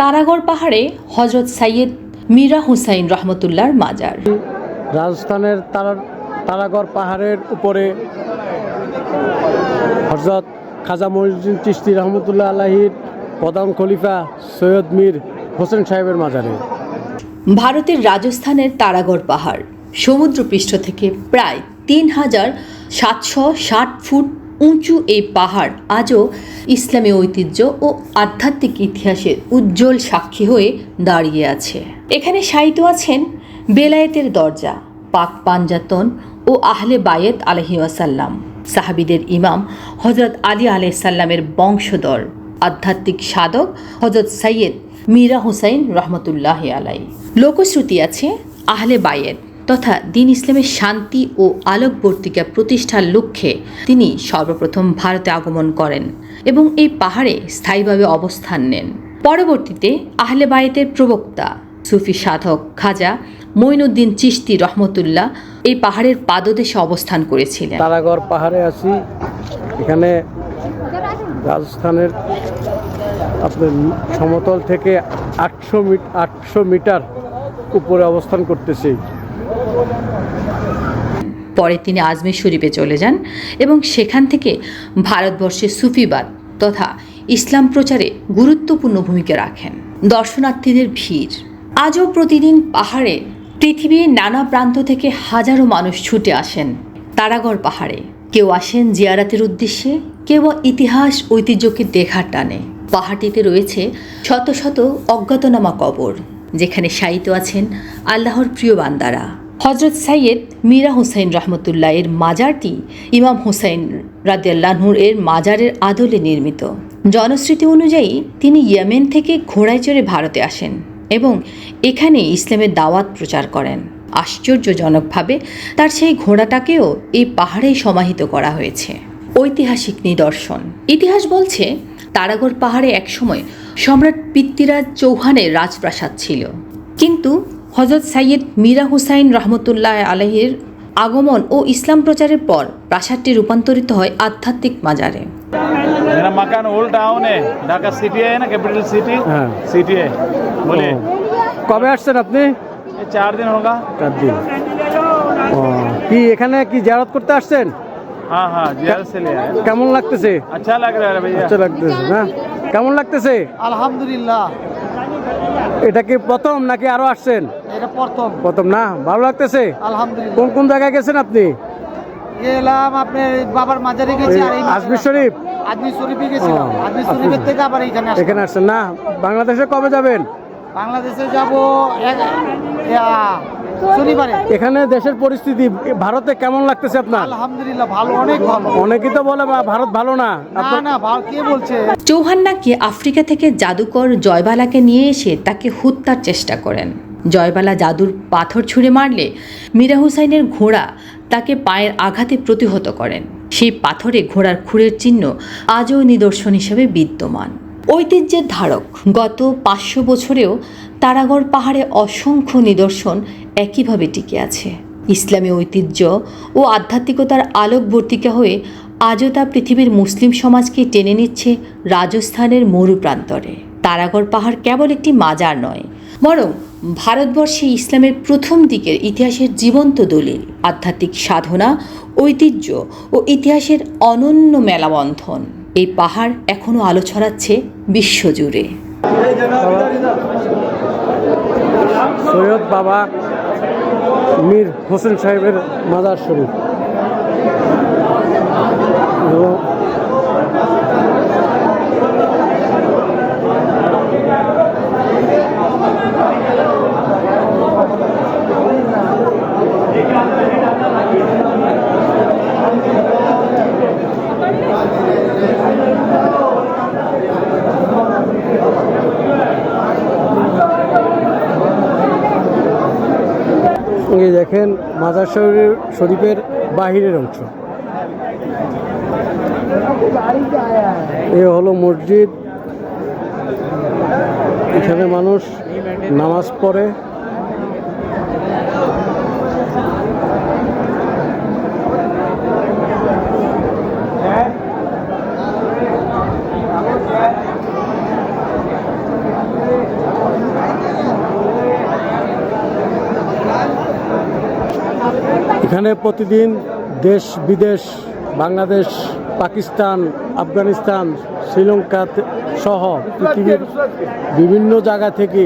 তারাগড় পাহাড়ে হজরত সাইয়েদ মীরা হুসাইন রহমতুল্লাহর মাজার। রাজস্থানের তারা তারাগড় পাহাড়ের উপরে হজরত খাজা মহিউদ্দিন চিস্তি রহমতুল্লাহ আলাহির প্রধান খলিফা সৈয়দ মীর হোসেন সাহেবের মাজারে। ভারতের রাজস্থানের তারাগড় পাহাড় সমুদ্রপৃষ্ঠ থেকে প্রায় তিন হাজার সাতশো ষাট ফুট উঁচু এই পাহাড় আজও ইসলামী ঐতিহ্য ও আধ্যাত্মিক ইতিহাসের উজ্জ্বল সাক্ষী হয়ে দাঁড়িয়ে আছে। এখানে সাহিত্য আছেন বেলায়েতের দরজা, পাক পাঞ্জাতন ও আহলে বায়েত আলহি ওয়াসাল্লাম। সাহাবিদের ইমাম হজরত আলী আলাইসাল্লামের বংশধর, আধ্যাত্মিক সাধক হজরত সৈয়দ মীরা হুসাইন রহমতুল্লাহ আলাই লোকশ্রুতি আছে আহলে বায়েত তথা দিন ইসলামের শান্তি ও আলোকবর্তিকা প্রতিষ্ঠার লক্ষ্যে তিনি সর্বপ্রথম ভারতে আগমন করেন এবং এই পাহাড়ে স্থায়ীভাবে অবস্থান নেন। পরবর্তীতে আহলে বায়েতের প্রবক্তা সুফি সাধক খাজা মঈনুদ্দিন চিশতি রহমতুল্লাহ এই পাহাড়ের পাদদেশে অবস্থান করেছিলেন। তারাগড় পাহাড়ে আছি। এখানে রাজস্থানের আপনার সমতল থেকে আটশো আটশো মিটার উপরে অবস্থান করতেছি। পরে তিনি আজমের শরীফে চলে যান এবং সেখান থেকে ভারতবর্ষের সুফিবাদ তথা ইসলাম প্রচারে গুরুত্বপূর্ণ ভূমিকা রাখেন। দর্শনার্থীদের ভিড়। আজও প্রতিদিন পাহাড়ে, পৃথিবীর নানা প্রান্ত থেকে হাজারো মানুষ ছুটে আসেন তারাগড় পাহাড়ে। কেউ আসেন জিয়ারাতের উদ্দেশ্যে, কেউ ইতিহাস, ঐতিহ্যকে দেখার টানে। পাহাড়টিতে রয়েছে শত শত অজ্ঞাতনামা কবর, যেখানে শায়িত আছেন আল্লাহর প্রিয় বান্দারা। হজরত সাইয়েদ মীরা হুসাইন রহমতুল্লাহ এর মাজারটি ইমাম হুসাইন রাদিয়াল্লাহুর এর মাজারের আদলে নির্মিত। জনশ্রুতি অনুযায়ী তিনি ইয়েমেন থেকে ঘোড়ায় চড়ে ভারতে আসেন এবং এখানে ইসলামের দাওয়াত প্রচার করেন। আশ্চর্যজনকভাবে তার সেই ঘোড়াটাকেও এই পাহাড়েই সমাহিত করা হয়েছে। ঐতিহাসিক নিদর্শন। ইতিহাস বলছে, তারাগড় পাহাড়ে একসময় সম্রাট পিতৃরাজ চৌহানের রাজপ্রাসাদ ছিল। কিন্তু হজরত সাইয়েদ মীরা হুসাইন রহমতুল্লাহ আলহির আগমন ও ইসলাম প্রচারের পর প্রাসাদটি রূপান্তরিত হয় আধ্যাত্মিক মাজারে मेरा मकान ओल्ड टाउन है ढाका सिटी है ना कैपिटल सिटी हाँ। सिटी है बोलिए ও, কবে আসছেন আপনি ये चार दिन होगा চার দিন ও, কি এখানে কি জারত করতে আসছেন हाँ हाँ जियारत से ले आए কেমন লাগতেছে अच्छा लग रहा है भैया আচ্ছা লাগতেছে না কেমন লাগতেছে আলহামদুলিল্লাহ এটা কি প্রথম নাকি আরও আসছেন? এটা প্রথম। প্রথম না? ভালো লাগতেছে? আলহামদুলিল্লাহ। কোন কোন জায়গায় গেছেন আপনি? গেলাম আপনার বাবার মাজারে গেছি আর এই আজমির শরীফ? আজমির শরীফে ও, আজমির শরীফের শরীফ। থেকে আবার এখানে আসলাম। এখানে আসছেন না? বাংলাদেশে কবে যাবেন? বাংলাদেশে যাব শনিবারে? এখানে দেশের পরিস্থিতি ভারতে কেমন লাগতেছে আপনার? আলহামদুলিল্লাহ ভালো অনেক ভালো। অনেকেই তো বলে ভারত ভালো না। না না ভালো কে বলছে? চৌহান নাকি আফ্রিকা থেকে জাদুকর জয়বালাকে নিয়ে এসে তাকে হত্যার চেষ্টা করেন। জয়বালা জাদুর পাথর ছুঁড়ে মারলে মীরা হুসাইনের ঘোড়া তাকে পায়ের আঘাতে প্রতিহত করেন। সেই পাথরে ঘোড়ার খুঁড়ের চিহ্ন আজও নিদর্শন হিসেবে বিদ্যমান। ঐতিহ্যের ধারক। গত পাঁচশো বছরেও তারাগড় পাহাড়ে অসংখ্য নিদর্শন একইভাবে টিকে আছে। ইসলামী ঐতিহ্য ও আধ্যাত্মিকতার আলোকবর্তিকা হয়ে আজও তা পৃথিবীর মুসলিম সমাজকে টেনে নিচ্ছে রাজস্থানের মরু প্রান্তরে। তারাগড় পাহাড় কেবল একটি মাজার নয়, বরং ভারতবর্ষে ইসলামের প্রথম দিকের ইতিহাসের জীবন্ত দলিল, আধ্যাত্মিক সাধনা, ঐতিহ্য ও ইতিহাসের অনন্য মেলাবন্ধন। এই পাহাড় এখনও আলো ছড়াচ্ছে বিশ্বজুড়ে। সৈয়দ বাবা মীর হোসেন সাহেবের মাজার শরীফ এবং এই দেখেন মাজার শরীর শরীফের বাহিরের অংশ। এ হলো মসজিদ। এখানে মানুষ নামাজ পড়ে। এখানে প্রতিদিন দেশ বিদেশ বাংলাদেশ পাকিস্তান আফগানিস্তান শ্রীলঙ্কা সহ পৃথিবীর বিভিন্ন জায়গা থেকে